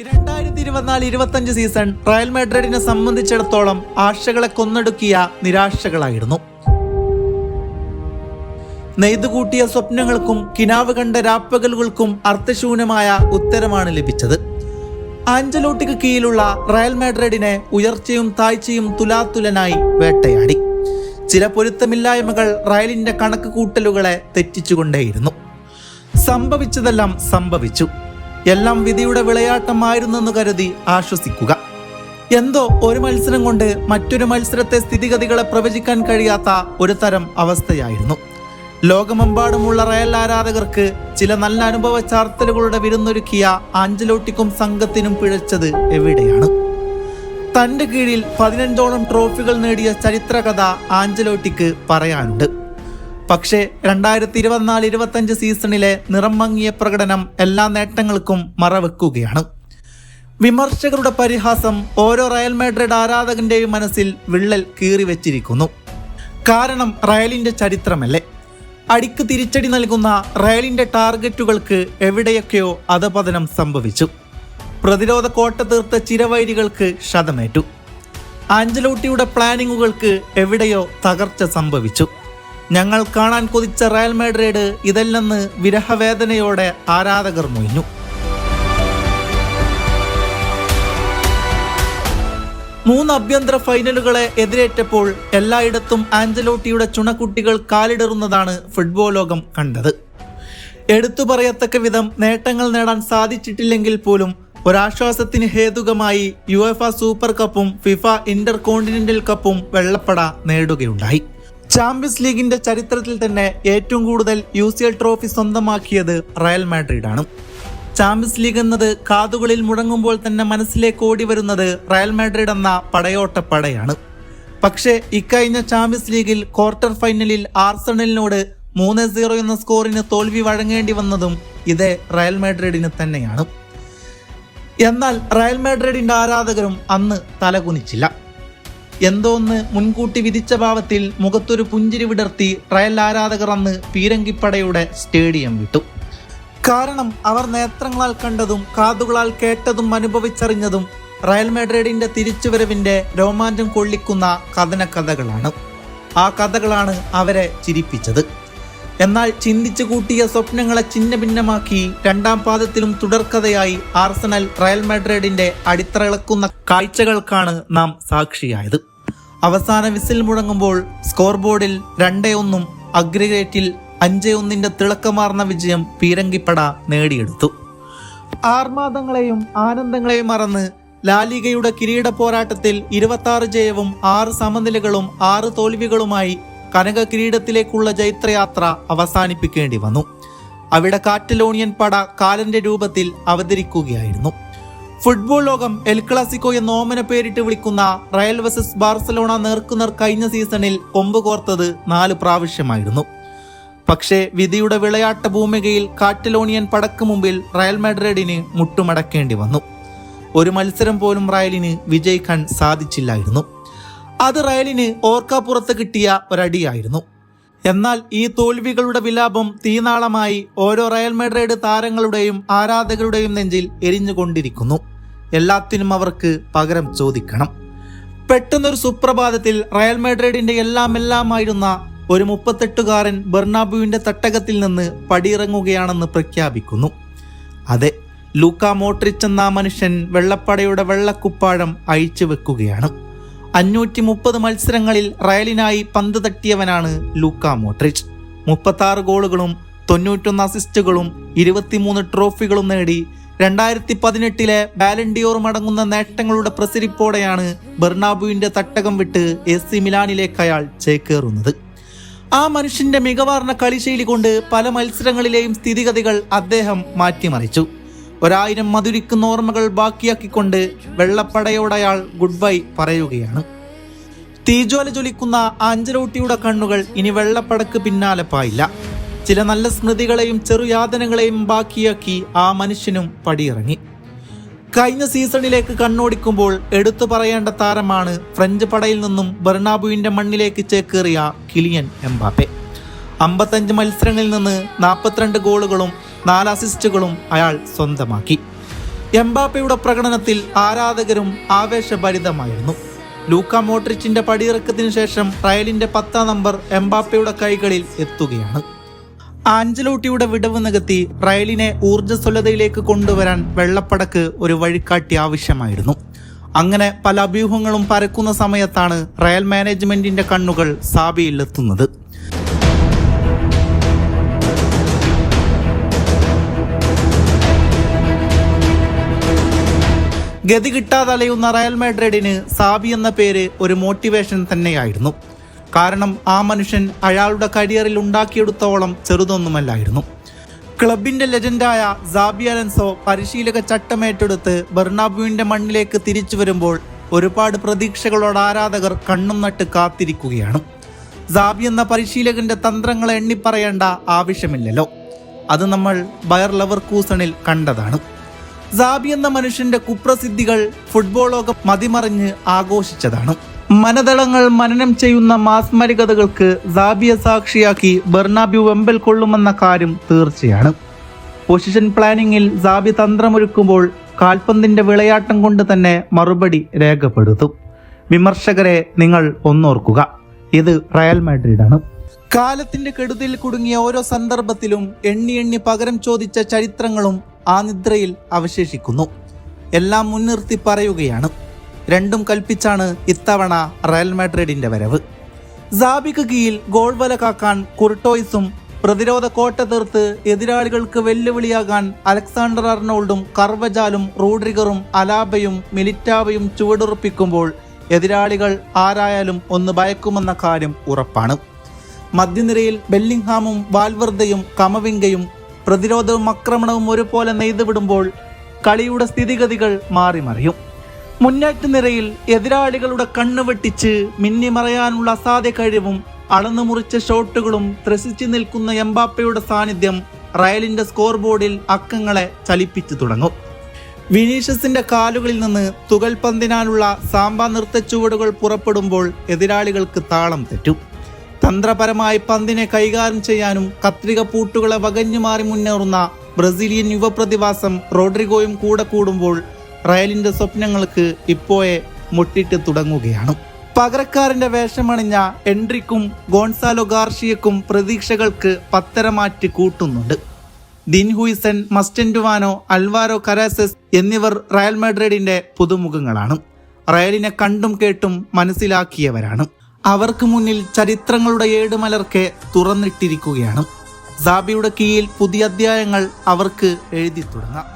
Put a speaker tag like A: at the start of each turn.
A: രണ്ടായിരത്തി ഇരുപത്തിനാല് ഇരുപത്തഞ്ച് സീസൺ റയൽ മാഡ്രിഡിനെ സംബന്ധിച്ചിടത്തോളം ആശകളെ കൊന്നൊടുക്കിയ നിരാശകളായിരുന്നു. നെയ്തുകൂട്ടിയ സ്വപ്നങ്ങൾക്കും കിനാവ് കണ്ട രാപ്പകലുകൾക്കും അർത്ഥശൂന്യമായ ഉത്തരമാണ് ലഭിച്ചത്. ആഞ്ചലോട്ടിക്ക് കീഴിലുള്ള റയൽ മാഡ്രിഡിനെ ഉയർച്ചയും താഴ്ചയും തുലാത്തുലനായി വേട്ടയാടി. ചില പൊരുത്തമില്ലായ്മകൾ റയലിന്റെ കണക്ക് കൂട്ടലുകളെ തെറ്റിച്ചുകൊണ്ടേയിരുന്നു. സംഭവിച്ചതെല്ലാം സംഭവിച്ചു. എല്ലാം വിധിയുടെ വിളയാട്ടമായിരുന്നെന്ന് കരുതി ആശ്വസിക്കുക. എന്തോ ഒരു മത്സരം കൊണ്ട് മറ്റൊരു മത്സരത്തെ സ്ഥിതിഗതികളെ പ്രവചിക്കാൻ കഴിയാത്ത ഒരു തരം അവസ്ഥയായിരുന്നു. ലോകമെമ്പാടുമുള്ള റയൽ ആരാധകർക്ക് ചില നല്ല അനുഭവ ചാർത്തലുകളുടെ വിരുന്നൊരുക്കിയ ആഞ്ചലോട്ടിക്കും സംഘത്തിനും പിഴച്ചത് എവിടെയാണ്? തന്റെ കീഴിൽ പതിനഞ്ചോളം ട്രോഫികൾ നേടിയ ചരിത്രകഥ ആഞ്ചലോട്ടിക്ക് പറയാനുണ്ട്. പക്ഷേ രണ്ടായിരത്തി ഇരുപത്തിനാല് ഇരുപത്തഞ്ച് സീസണിലെ നിറം മങ്ങിയ പ്രകടനം എല്ലാ നേട്ടങ്ങൾക്കും മറവെക്കുകയാണ്. വിമർശകരുടെ പരിഹാസം ഓരോ റയൽ മാഡ്രിഡ് ആരാധകന്റെയും മനസ്സിൽ വിള്ളൽ കീറി വെച്ചിരിക്കുന്നു കാരണം റയലിന്റെ ചരിത്രമല്ലേ? അടിക്ക് തിരിച്ചടി നൽകുന്ന റയലിന്റെ ടാർഗറ്റുകൾക്ക് എവിടെയൊക്കെയോ അധപതനം സംഭവിച്ചു. പ്രതിരോധ കോട്ട തീർത്ത ചിരവൈരികൾക്ക് ക്ഷതമേറ്റു ആഞ്ചലോട്ടിയുടെ പ്ലാനിങ്ങുകൾക്ക് എവിടെയോ തകർച്ച സംഭവിച്ചു. ഞങ്ങൾ കാണാൻ കൊതിച്ച റയൽ മാഡ്രിഡ് ഇതല്ലെന്ന് വിരഹവേദനയോടെ ആരാധകർ മൊയിഞ്ഞു. മൂന്ന് അഭ്യന്തര ഫൈനലുകളെ എതിരേറ്റപ്പോൾ എല്ലായിടത്തും ആഞ്ചലോട്ടിയുടെ ചുണക്കുട്ടികൾ കാലിടറുന്നതാണ് ഫുട്ബോൾ ലോകം കണ്ടത്. എടുത്തു പറയത്തക്ക വിധം നേട്ടങ്ങൾ നേടാൻ സാധിച്ചിട്ടില്ലെങ്കിൽ പോലും ഒരാശ്വാസത്തിന് ഹേതുകമായി യു എഫ് സൂപ്പർ കപ്പും ഫിഫ ഇന്റർ കോണ്ടിനെന്റൽ കപ്പും വെള്ളപ്പട നേടുകയുണ്ടായി. ചാമ്പ്യൻസ് ലീഗിന്റെ ചരിത്രത്തിൽ തന്നെ ഏറ്റവും കൂടുതൽ യു സി എൽ ട്രോഫി സ്വന്തമാക്കിയത് റയൽ മാഡ്രിഡ് ആണ് ചാമ്പ്യൻസ് ലീഗ് എന്നത് കാതുകളിൽ മുടങ്ങുമ്പോൾ തന്നെ മനസ്സിലേക്ക് ഓടി വരുന്നത് റയൽ മാഡ്രിഡ് എന്ന പടയോട്ട പടയാണ് പക്ഷേ ഇക്കഴിഞ്ഞ ചാമ്പ്യൻസ് ലീഗിൽ ക്വാർട്ടർ ഫൈനലിൽ ആർസണലിനോട് മൂന്ന് സീറോ എന്ന സ്കോറിന് തോൽവി വഴങ്ങേണ്ടി വന്നതും ഇതേ റയൽ മാഡ്രിഡിന് തന്നെയാണ്. എന്നാൽ റയൽ മാഡ്രിഡിന്റെ ആരാധകരും അന്ന് തലകുനിച്ചില്ല. എന്തോന്ന് മുൻകൂട്ടി വിധിച്ച ഭാവത്തിൽ മുഖത്തൊരു പുഞ്ചിരി വിടർത്തി ട്രയൽ ആരാധകർ അന്ന് പീരങ്കിപ്പടയുടെ സ്റ്റേഡിയം വിട്ടു. കാരണം അവർ നേത്രങ്ങളാൽ കണ്ടതും കാതുകളാൽ കേട്ടതും അനുഭവിച്ചറിഞ്ഞതും റയൽ മാഡ്രിഡിന്റെ തിരിച്ചുവരവിന്റെ രോമാഞ്ചം കൊള്ളിക്കുന്ന കഥന കഥകളാണ് ആ കഥകളാണ് അവരെ ചിരിപ്പിച്ചത്. എന്നാൽ ചിന്തിച്ചു കൂട്ടിയ സ്വപ്നങ്ങളെ ചിന്ന ഭിന്നമാക്കി രണ്ടാം പാദത്തിലും തുടർക്കഥയായി ആർസണൽ റയൽ മാഡ്രിഡിന്റെ അടിത്തറയിളക്കുന്ന കാഴ്ചകൾക്കാണ് നാം സാക്ഷിയായത്. അവസാന വിസിൽ മുഴങ്ങുമ്പോൾ സ്കോർ ബോർഡിൽ രണ്ടേ ഒന്നും അഗ്രിഗേറ്റിൽ അഞ്ചേ ഒന്നിന്റെ തിളക്കമാർന്ന വിജയം പീരങ്കിപ്പട നേടിയെടുത്തു. ആർമാദങ്ങളെയും ആനന്ദങ്ങളെയും മറന്ന് ലാലികയുടെ കിരീട പോരാട്ടത്തിൽ ഇരുപത്തി ജയവും ആറ് സമനിലകളും ആറ് തോൽവികളുമായി കനക കിരീടത്തിലേക്കുള്ള ജൈത്രയാത്ര അവസാനിപ്പിക്കേണ്ടി വന്നു. അവിടെ കാറ്റലോണിയൻ പട കാലന്റെ രൂപത്തിൽ അവതരിക്കുകയായിരുന്നു. ഫുട്ബോൾ ലോകം എൽ ക്ലാസിക്കോ എന്ന ഓമന പേരിട്ട് വിളിക്കുന്ന റയൽ വേഴ്സസ് ബാർസലോണ നേർക്കുനേർ കഴിഞ്ഞ സീസണിൽ കൊമ്പ് കോർത്തത് നാല് പ്രാവശ്യമായിരുന്നു. പക്ഷേ വിധിയുടെ വിളയാട്ട ഭൂമികയിൽ കാറ്റലോണിയൻ പടക്ക് മുമ്പിൽ റയൽ മെഡ്രിഡിന് മുട്ടുമടക്കേണ്ടി വന്നു. ഒരു മത്സരം പോലും റയലിന് വിജയിക്കാൻ സാധിച്ചില്ലായിരുന്നു. അത് റയലിന് ഓർക്കാപ്പുറത്ത് കിട്ടിയ ഒരടിയായിരുന്നു. എന്നാൽ ഈ തോൽവികളുടെ വിലാപം തീനാളമായി ഓരോ റയൽ മാഡ്രിഡ് താരങ്ങളുടെയും ആരാധകരുടെയും നെഞ്ചിൽ എരിഞ്ഞുകൊണ്ടിരിക്കുന്നു. എല്ലാത്തിനും അവർക്ക് പകരം ചോദിക്കണം. പെട്ടെന്നൊരു സുപ്രഭാതത്തിൽ റയൽ മാഡ്രിഡിന്റെ എല്ലാം എല്ലാമായിരുന്ന ഒരു മുപ്പത്തെട്ടുകാരൻ ബെർണാബുവിന്റെ തട്ടകത്തിൽ നിന്ന് പടിയിറങ്ങുകയാണെന്ന് പ്രഖ്യാപിക്കുന്നു. അതെ ലൂക്ക മോട്രിച്ച് എന്ന മനുഷ്യൻ വെള്ളപ്പടയുടെ വെള്ളക്കുപ്പാഴം അഴിച്ചു വെക്കുകയാണ് അഞ്ഞൂറ്റി മുപ്പത് മത്സരങ്ങളിൽ റയലിനായി പന്ത് തട്ടിയവനാണ് ലൂക്ക മോട്രിച്ച് മുപ്പത്തി ആറ് ഗോളുകളും തൊണ്ണൂറ്റൊന്ന് അസിസ്റ്റുകളും ഇരുപത്തിമൂന്ന് ട്രോഫികളും നേടി രണ്ടായിരത്തി പതിനെട്ടിലെ ബാലൻഡിയോറും മടങ്ങുന്ന നേട്ടങ്ങളുടെ പ്രസരിപ്പോടെയാണ് ബെർണാബുവിന്റെ തട്ടകം വിട്ട് എസ് സി മിലാനിലേക്ക് അയാൾ ചേക്കേറുന്നത്. ആ മനുഷ്യന്റെ മികവാർന്ന കളിശൈലി കൊണ്ട് പല മത്സരങ്ങളിലെയും സ്ഥിതിഗതികൾ അദ്ദേഹം മാറ്റിമറിച്ചു. ഒരായിരം മധുരിക്കുന്ന ഓർമ്മകൾ ബാക്കിയാക്കിക്കൊണ്ട് വെള്ളപ്പടയോട് അയാൾ ഗുഡ് ബൈ പറയുകയാണ്. തീജ്വാല ജ്വലിക്കുന്ന ആഞ്ചലോട്ടിയുടെ കണ്ണുകൾ ഇനി വെള്ളപ്പടക്ക് പിന്നാലെ പായില്ല. ചില നല്ല സ്മൃതികളെയും ചെറുയാതനകളെയും ബാക്കിയാക്കി ആ മനുഷ്യനും പടിയിറങ്ങി. കഴിഞ്ഞ സീസണിലേക്ക് കണ്ണോടിക്കുമ്പോൾ എടുത്തു പറയേണ്ട താരമാണ് ഫ്രഞ്ച് പടയിൽ നിന്നും ബെർണാബുവിന്റെ മണ്ണിലേക്ക് ചേക്കേറിയ കിലിയൻ എംബാപ്പെ. അമ്പത്തഞ്ച് മത്സരങ്ങളിൽ നിന്ന് നാൽപ്പത്തിരണ്ട് ഗോളുകളും നാല് അസിസ്റ്റുകളും അയാൾ സ്വന്തമാക്കി. എംബാപ്പയുടെ പ്രകടനത്തിൽ ആരാധകരും ആവേശഭരിതമായിരുന്നു. ലൂക്ക മോട്രിച്ചിന്റെ പടിയിറക്കത്തിന് ശേഷം റയലിന്റെ പത്താം നമ്പർ എംബാപ്പയുടെ കൈകളിൽ എത്തുകയാണ്. ആഞ്ചലോട്ടിയുടെ വിടവ് നികത്തി റയലിനെ ഊർജസ്വലതയിലേക്ക് കൊണ്ടുവരാൻ വെള്ളപ്പടക്ക് ഒരു വഴിക്കാട്ടി ആവശ്യമായിരുന്നു. അങ്ങനെ പല അഭ്യൂഹങ്ങളും പരക്കുന്ന സമയത്താണ് റയൽ മാനേജ്മെന്റിന്റെ കണ്ണുകൾ സാബിയിലെത്തുന്നത്. ഗതി കിട്ടാതലയുന്ന റയൽ മാഡ്രിഡിന് സാബി എന്ന പേര് ഒരു മോട്ടിവേഷൻ തന്നെയായിരുന്നു. കാരണം ആ മനുഷ്യൻ അയാളുടെ കരിയറിൽ ഉണ്ടാക്കിയെടുത്തോളം ചെറുതൊന്നുമല്ലായിരുന്നു. ക്ലബിന്റെ ലെജൻഡായ സാബി അലൻസോ പരിശീലക ചട്ടമേറ്റെടുത്ത് ബെർണാബുവിന്റെ മണ്ണിലേക്ക് തിരിച്ചു വരുമ്പോൾ ഒരുപാട് പ്രതീക്ഷകളോട് ആരാധകർ കണ്ണും നട്ട് കാത്തിരിക്കുകയാണ്. സാബി എന്ന പരിശീലകന്റെ തന്ത്രങ്ങളെ എണ്ണിപ്പറയേണ്ട ആവശ്യമില്ലല്ലോ. അത് നമ്മൾ ബയർ ലവർ കൂസണിൽ കണ്ടതാണ്. സാബി എന്ന മനുഷ്യന്റെ കുപ്രസിദ്ധികൾ ഫുട്ബോൾ ലോകം മതിമറിഞ്ഞ് ആഘോഷിച്ചതാണ്. മനതളങ്ങൾ മനനം ചെയ്യുന്ന മാസ്മരികതകൾക്ക് സാബിയെ സാക്ഷിയാക്കി ബെർണാബ്യു വെമ്പൽ കൊള്ളുമെന്ന കാര്യം തീർച്ചയാണ്. പൊസിഷൻ പ്ലാനിങ്ങിൽ സാബി തന്ത്രമൊരുക്കുമ്പോൾ കാൽപന്തിന്റെ വിളയാട്ടം കൊണ്ട് തന്നെ മറുപടി രേഖപ്പെടുത്തും. വിമർശകരെ നിങ്ങൾ ഒന്നോർക്കുക. ഇത് റയൽ മാഡ്രിഡാണ്. കാലത്തിന്റെ കെടുതിയിൽ കുടുങ്ങിയ ഓരോ സന്ദർഭത്തിലും എണ്ണി എണ്ണി പകരം ചോദിച്ച ചരിത്രങ്ങളും ആ നിദ്രയിൽ അവശേഷിക്കുന്നു. എല്ലാം മുൻനിർത്തി പറയുകയാണ്. രണ്ടും കൽപ്പിച്ചാണ് ഇത്തവണ റയൽ മാഡ്രിഡിന്റെ വരവ്. സാബിക്ക് കീഴിൽ ഗോൾ വല കാക്കാൻ കുർട്ടോയ്സും പ്രതിരോധ കോട്ട തീർത്ത് എതിരാളികൾക്ക് വെല്ലുവിളിയാകാൻ അലക്സാണ്ടർ അർണോൾഡും കർവജാലും റൂഡ്രിഗറും അലാബയും മിലിറ്റാവയും ചുവടുറപ്പിക്കുമ്പോൾ എതിരാളികൾ ആരായാലും ഒന്ന് ഭയക്കുമെന്ന കാര്യം ഉറപ്പാണ്. മധ്യനിരയിൽ ബെല്ലിംഗ്ഹാമും വാൽവർദയും കമവിങ്കയും പ്രതിരോധവും ആക്രമണവും ഒരുപോലെ നെയ്തുവിടുമ്പോൾ കളിയുടെ സ്ഥിതിഗതികൾ മാറിമറിയും മുന്നേറ്റ നിരയിൽ എതിരാളികളുടെ കണ്ണ് വെട്ടിച്ച് മിന്നിമറയാനുള്ള അസാധ്യ കഴിവും അളന്നു മുറിച്ച ഷോട്ടുകളും ത്രസിച്ചു നിൽക്കുന്ന എംബാപ്പയുടെ സാന്നിധ്യം റയലിന്റെ സ്കോർ ബോർഡിൽ അക്കങ്ങളെ ചലിപ്പിച്ചു തുടങ്ങും. വിനീഷ്യസിന്റെ കാലുകളിൽ നിന്ന് തുകൽ പന്തിനാനുള്ള സാമ്പാ നൃത്തച്ചുവടുകൾ പുറപ്പെടുമ്പോൾ എതിരാളികൾക്ക് താളം തെറ്റും. തന്ത്രപരമായി പന്തിനെ കൈകാര്യം ചെയ്യാനും കത്രിക പൂട്ടുകളെ വകഞ്ഞു മാറി മുന്നേറുന്ന ബ്രസീലിയൻ യുവപ്രതിഭാസം റോഡ്രിഗോയും കൂടെ കൂടുമ്പോൾ റയലിന്റെ സ്വപ്നങ്ങൾക്ക് ഇപ്പോയെ മുട്ടിട്ട് തുടങ്ങുകയാണ്. പകരക്കാരന്റെ വേഷമണിഞ്ഞ എൻട്രിക്കും ഗോൺസാലോ ഗാർഷിയക്കും പ്രതീക്ഷകൾക്ക് പത്തരമാറ്റി കൂട്ടുന്നുണ്ട്. ദിൻ ഹുയിസൻ മസ്റ്റൻഡുവാനോ അൽവാരോ കരാസസ് എന്നിവർ റയൽ മാഡ്രിഡിന്റെ പുതുമുഖങ്ങളാണ്. റയലിനെ കണ്ടും കേട്ടും മനസ്സിലാക്കിയവരാണ്. അവർക്ക് മുന്നിൽ ചരിത്രങ്ങളുടെ ഏടുമലർക്കെ തുറന്നിട്ടിരിക്കുകയാണ്. സാബിയുടെ കീഴിൽ പുതിയ അധ്യായങ്ങൾ അവർക്ക് എഴുതി തുടങ്ങാം.